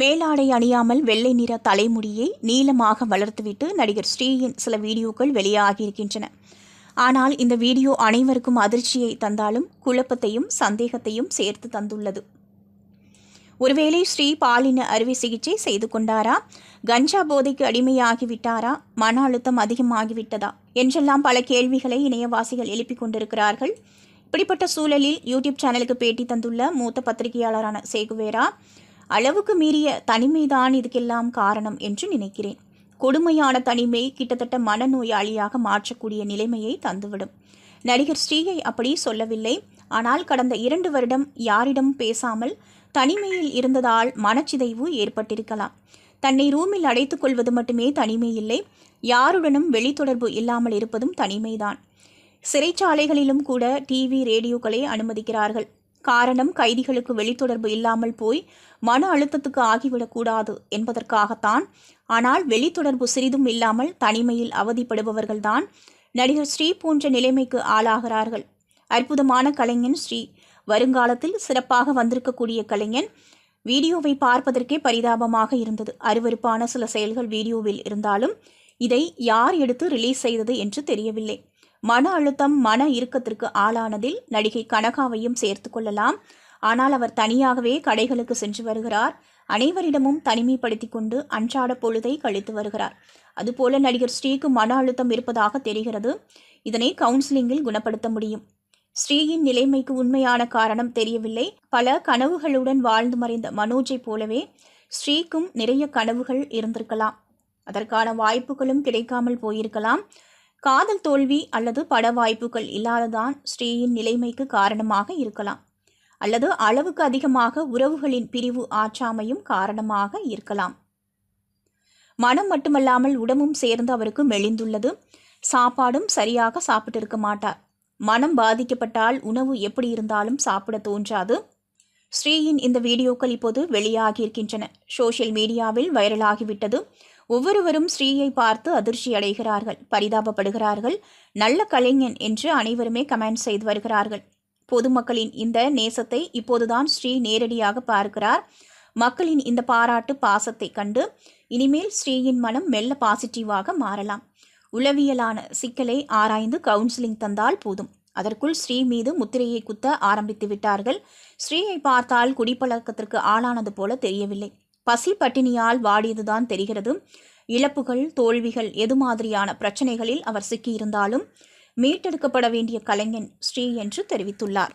மேலாடை அணியாமல் வெள்ளை நிற தலைமுடியை நீளமாக வளர்த்துவிட்டு நடிகர் ஸ்ரீயின் சில வீடியோக்கள் வெளியாகியிருக்கின்றன. ஆனால் இந்த வீடியோ அனைவருக்கும் அதிர்ச்சியை தந்தாலும் குழப்பத்தையும் சந்தேகத்தையும் சேர்த்து தந்துள்ளது. ஒருவேளை ஸ்ரீ பாலின அறுவை சிகிச்சை செய்து கொண்டாரா? கஞ்சா போதைக்கு அடிமையாகிவிட்டாரா மன அழுத்தம் அதிகமாகிவிட்டதா என்றெல்லாம் பல கேள்விகளை இணையவாசிகள் எழுப்பிக் கொண்டிருக்கிறார்கள். இப்படிப்பட்ட சூழலில் யூடியூப் சேனலுக்கு பேட்டி தந்துள்ள மூத்த பத்திரிகையாளரான சேகுவேரா அளவுக்கு மீறிய தனிமைதான் இதுக்கெல்லாம் காரணம் என்று நினைக்கிறேன். கொடுமையான தனிமை கிட்டத்தட்ட மனநோயாளியாக மாற்றக்கூடிய நிலைமையை தந்துவிடும். நடிகர் ஸ்ரீயை அப்படி சொல்லவில்லை. ஆனால் கடந்த இரண்டு வருடம் யாரிடம் பேசாமல் தனிமையில் இருந்ததால் மனச்சிதைவு ஏற்பட்டிருக்கலாம். தன்னை ரூமில் அடைத்துக் கொள்வது மட்டுமே தனிமை இல்லை. யாருடனும் வெளித்தொடர்பு இல்லாமல் இருப்பதும் தனிமைதான். சிறைச்சாலைகளிலும் கூட டிவி ரேடியோக்களை அனுமதிக்கிறார்கள். காரணம் கைதிகளுக்கு வெளித்தொடர்பு இல்லாமல் போய் மன அழுத்தத்துக்கு ஆகிவிடக்கூடாது என்பதற்காகத்தான். ஆனால் வெளித்தொடர்பு சிறிதும் இல்லாமல் தனிமையில் அவதிப்படுபவர்கள்தான் நடிகர் ஸ்ரீ போன்ற நிலைமைக்கு ஆளாகிறார்கள். அற்புதமான கலைஞன் ஸ்ரீ. வருங்காலத்தில் சிறப்பாக வந்திருக்கக்கூடிய கலைஞன். வீடியோவை பார்ப்பதற்கே பரிதாபமாக இருந்தது. அருவருப்பான சில செயல்கள் வீடியோவில் இருந்தாலும் இதை யார் எடுத்து ரிலீஸ் செய்தது என்று தெரியவில்லை. மன அழுத்தம் மன இறுக்கத்திற்கு ஆளானதில் நடிகை கனகாவையும் சேர்த்து கொள்ளலாம். ஆனால் அவர் தனியாகவே கடைகளுக்கு சென்று வருகிறார். அனைவரிடமும் தனிமைப்படுத்தி கொண்டு அன்றாட பொழுதை கழித்து வருகிறார். அதுபோல நடிகர் ஸ்ரீக்கு மன அழுத்தம் இருப்பதாக தெரிகிறது. இதனை கவுன்சிலிங்கில் குணப்படுத்த முடியும். ஸ்ரீயின் நிலைமைக்கு உண்மையான காரணம் தெரியவில்லை. பல கனவுகளுடன் வாழ்ந்து மறைந்த மனோஜை போலவே ஸ்ரீக்கும் நிறைய கனவுகள் இருந்திருக்கலாம். அதற்கான வாய்ப்புகளும் கிடைக்காமல் போயிருக்கலாம். காதல் தோல்வி அல்லது பட வாய்ப்புகள் இல்லாததான் ஸ்ரீயின் நிலைமைக்கு காரணமாக இருக்கலாம். அல்லது அளவுக்கு அதிகமாக உறவுகளின் பிரிவு ஆற்றாமையும் காரணமாக இருக்கலாம். மனம் மட்டுமல்லாமல் உடம்பும் சேர்ந்து அவருக்கு மெலிந்துள்ளது. சாப்பாடும் சரியாக சாப்பிட்டிருக்க மாட்டார். மனம் பாதிக்கப்பட்டால் உணவு எப்படி இருந்தாலும் சாப்பிட தோன்றாது. ஸ்ரீயின் இந்த வீடியோக்கள் இப்போது வெளியாகியிருக்கின்றன. சோஷியல் மீடியாவில் வைரலாகிவிட்டது. ஒவ்வொருவரும் ஸ்ரீயை பார்த்து அதிர்ச்சி அடைகிறார்கள் பரிதாபப்படுகிறார்கள். நல்ல கலைஞன் என்று அனைவருமே கமெண்ட் செய்து வருகிறார்கள். பொதுமக்களின் இந்த நேசத்தை இப்போதுதான் ஸ்ரீ நேரடியாக பார்க்கிறார். மக்களின் இந்த பாராட்டு பாசத்தை கண்டு இனிமேல் ஸ்ரீயின் மனம் மெல்ல பாசிட்டிவாக மாறலாம். உளவியலான சிக்கலை ஆராய்ந்து கவுன்சிலிங் தந்தால் போதும். அதற்குள் ஸ்ரீ மீது முத்திரையை குத்த ஆரம்பித்து விட்டார்கள். ஸ்ரீயை பார்த்தால் குடிப்பழக்கத்திற்கு ஆளானது போல தெரியவில்லை. பசி பட்டினியால் வாடியதுதான் தெரிகிறது. இழப்புகள் தோல்விகள் எது மாதிரியான பிரச்சனைகளில் அவர் சிக்கியிருந்தாலும் மீட்டெடுக்கப்பட வேண்டிய கலைஞன் ஸ்ரீ என்று தெரிவித்துள்ளார்.